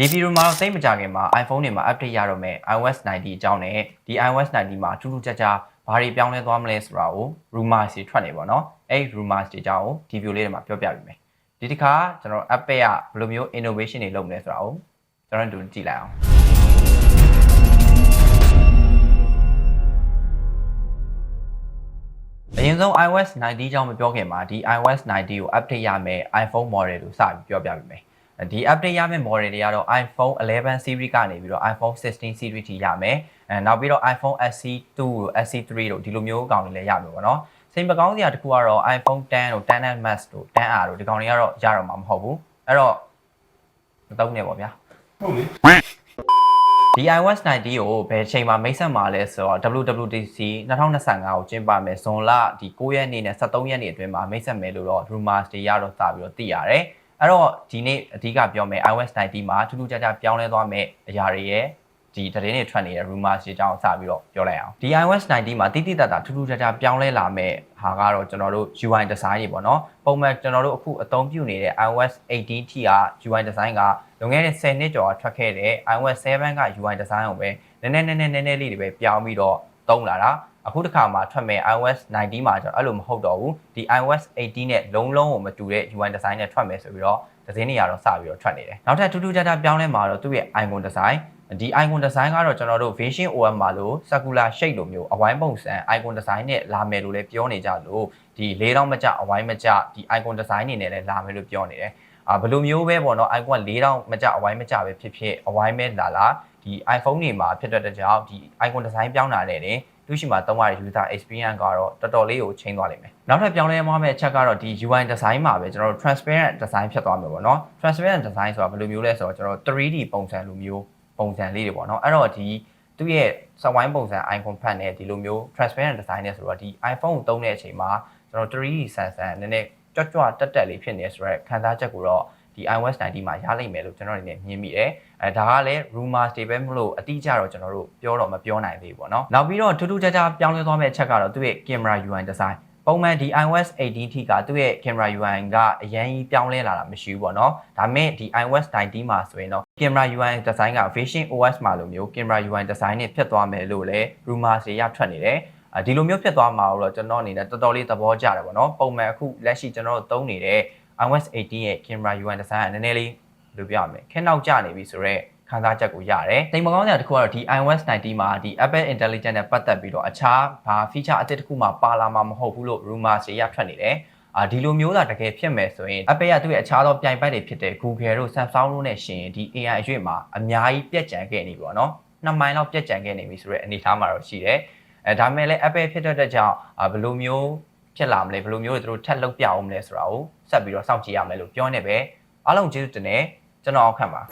ဒီဗီဒီယိုမှာတော့သိပ်မကြခင်မှာ iPhone တွေမှာ update ရတော့မယ် iOS 90အကြောင်းနဲ့ဒီ iOS 90မှာထူးထူးခြားခြားဘာတွေပြောင်းလဲသွားမလဲဆိုတာကို rumors တွေထွက်နေပါတော့။အဲ့ဒီ rumors တွေအကြောင်းကိုဒီ video လေးထဲမှာပြောပြပေးမယ်။ဒီတစ်ခါကျွန်တော် Apple ကဘယ်လိုမျိုး innovation တွေလုပ်မလဲဆိုတာကိုကျွန်တော်တို့ကြည့်လိုက်အောင်။အရင်ဆုံး iOS 90အကြောင်းမပြောခင်မှာဒီ iOS 90ကို update ရမယ် iPhone model ကိုစပြီးပြောပြပေးမယ်။ ဒီ update ရမယ့် model တွေကတော့ iPhone 11 series ကနေပြီးတော့ iPhone 16 series ထိရမယ်။အဲနောက်ပြီးတော့ iPhone SE 2တို့ SE 3တို့ဒီလိုမျိုးကောင်တွေလည်းရမယ်ပေါ့နော်။စိတ်မကောင်းစရာတစ်ခုကတော့ iPhone 10တို့ 10s Max တို့ 10R တို့ဒီကောင်တွေကတော့ရတော့မှာမဟုတ်ဘူး။အဲ့တော့မသုံးနဲ့ပေါ့ဗျာ။ဟုတ်လေဒီ iOS 90ကိုဘယ်ချိန်မှာမိတ်ဆက်မှာလဲဆိုတော့ WWDC 2025ကိုကျင်းပမယ်ဇွန်လဒီ9ရက်နေ့နဲ့23ရက်နေ့အတွင်းမှာမိတ်ဆက်မယ်လို့တော့ rumors တွေရတော့စပြီးတော့သိရတယ်။ အဲ့တော့ဒီနေ့အဓိကပြောမယ် iOS 90မှာထူးထူးခြားခြားပြောင်းလဲသွားမယ့်အရာတွေရဲ့ဒီသတင်းတွေထွက်နေတဲ့ rumors တွေအကြောင်းစပြီးတော့ပြောလိုက်အောင်ဒီ iOS 90မှာတိတိတတ်တာထူးထူးခြားခြားပြောင်းလဲလာမယ့်ဟာကတော့ကျွန်တော်တို့ UI design တွေပေါ့နော်ပုံမှန်ကျွန်တော်တို့အခုအသုံးပြုနေတဲ့ iOS 18 T က UI design ကလွန်ခဲ့တဲ့10နှစ်ကျော်ထွက်ခဲ့တဲ့ iOS 7က UI design ကိုပဲနည်းနည်းနည်းနည်းနည်းနည်းလေးတွေပဲပြောင်းပြီးတော့ သုံးလာတာအခုတစ်ခါမှထွက်မဲ့ iOS 19မှာကျတော့အဲ့လိုမဟုတ်တော့ဘူးဒီ iOS 18နဲ့လုံးလုံးကိုမတူတဲ့ UI design နဲ့ထွက်မယ်ဆိုပြီးတော့သတင်းတွေကတော့စပြီးတော့ထွက်နေတယ်နောက်ထပ်ထူးထူးခြားခြားပြောင်းလဲမှာတော့သူ့ရဲ့ icon design ဒီ icon design ကတော့ကျွန်တော်တို့ Vision OS မှာလို့ circular shape လိုမျိုးအဝိုင်းပုံစံ icon design နဲ့လာမယ်လို့လည်းပြောနေကြလို့ဒီလေးတော့မကြအဝိုင်းမကြဒီ icon design နေနဲ့လည်းလာမယ်လို့ပြောနေတယ်အာဘယ်လိုမျိုးပဲပေါ့နော် icon က၄တောင်မကြအဝိုင်းမကြပဲဖြစ်ဖြစ်အဝိုင်းမဲလာလာဒီ iPhone တွေမှာဖြစ်တဲ့ကြောင့်ဒီ icon design ပြောင်းလာတဲ့တင်သူရှိမှာသုံးရတဲ့ user experience ကတော့တော်တော်လေးကိုချိန်သွားလိမ့်မယ်နောက်ထပ်ပြောင်းလဲမှာမယ့်အချက်ကတော့ဒီ UI design မှာပဲကျွန်တော်တို့ transparent design ဖြစ်သွားမှာပေါ့နော် transparent design ဆိုတာဘယ်လိုမျိုးလဲဆိုတော့ကျွန်တော် 3D ပုံစံလိုမျိုးပုံစံလေးတွေပေါ့နော်အဲ့တော့ဒီသူ့ရဲ့စဝိုင်းပုံစံ icon ဖတ်နဲ့ဒီလိုမျိုး transparent design နဲ့ဆိုတော့ဒီ iPhone ကိုသုံးတဲ့အချိန်မှာကျွန်တော် 3D ဆန်ဆန်နည်းနည်းကြွကြွတက်တက်လေးဖြစ်နေဆိုတော့ခံစားချက်ကိုတော့ ဒီ iOS 90မှာရလိမ့်မယ်လို့ကျွန်တော်အနေနဲ့မြင်မိတယ်အဲဒါကလည်း rumors တွေပဲမလို့အတိအကျတော့ကျွန်တော်တို့ပြောတော့မပြောနိုင်သေးဘူးပေါ့နော်နောက်ပြီးတော့ထူးထူးခြားခြားပြောင်းလဲသွားမယ့်အချက်ကတော့သူ့ရဲ့ camera UI design ပုံမှန်ဒီ iOS 18ထိကသူ့ရဲ့ camera UI ကအရင်ကြီးပြောင်းလဲလာတာမရှိဘူးပေါ့နော်ဒါပေမဲ့ဒီ iOS 19မှာဆိုရင်တော့ camera UI design က Vision OS မှာလိုမျိုး camera UI design နဲ့ဖြစ်သွားမယ်လို့လည်း rumors တွေရထွက်နေတယ်ဒီလိုမျိုးဖြစ်သွားမှာတော့ကျွန်တော်အနေနဲ့တော်တော်လေးသဘောကျတယ်ပေါ့နော်ပုံမှန်အခုလက်ရှိကျွန်တော်တို့သုံးနေတဲ့ iOS 18ရဲ့ camera UI design ကနည်းနည်းလေးလိုပြရမယ်ခက်နောက်ကျနေပြီဆိုတော့ခံစားချက်ကိုရတယ်။တိမ်မကောင်းစရာတစ်ခုကတော့ဒီ iOS 19မှာဒီ Apple Intelligence နဲ့ပတ်သက်ပြီးတော့အခြားဘာ feature အသစ်တစ်ခုမှပါလာမှာမဟုတ်ဘူးလို့ rumors တွေရထွက်နေတယ်။အာဒီလိုမျိုးသာတကယ်ဖြစ်မယ်ဆိုရင် Apple ကသူ့ရဲ့အခြားသောပြိုင်ဘက်တွေဖြစ်တဲ့ Google တို့ Samsung တို့နဲ့ရှင်ဒီ AI အရွေ့မှာအများကြီးပြက်ကျန်ခဲ့နေပြီပေါ့နော်။နှစ်မိုင်လောက်ပြက်ကျန်ခဲ့နေပြီဆိုတော့အနေအထားမှာတော့ရှိတယ်။အဲဒါမဲ့လည်း Apple ဖြစ်တဲ့ကြောင့်ဘယ်လိုမျိုး ဖြစ်လာမလဲဘယ်လိုမျိုးတွေသူတို့ထက်လုပ်ပြအောင်မလဲဆိုတာကိုဆက်ပြီးတော့စောင့်ကြည့်ရမယ်လို့ပြောနေပဲအားလုံးကျေးဇူးတင်တယ်ကျွန်တော်အောင်ခံပါ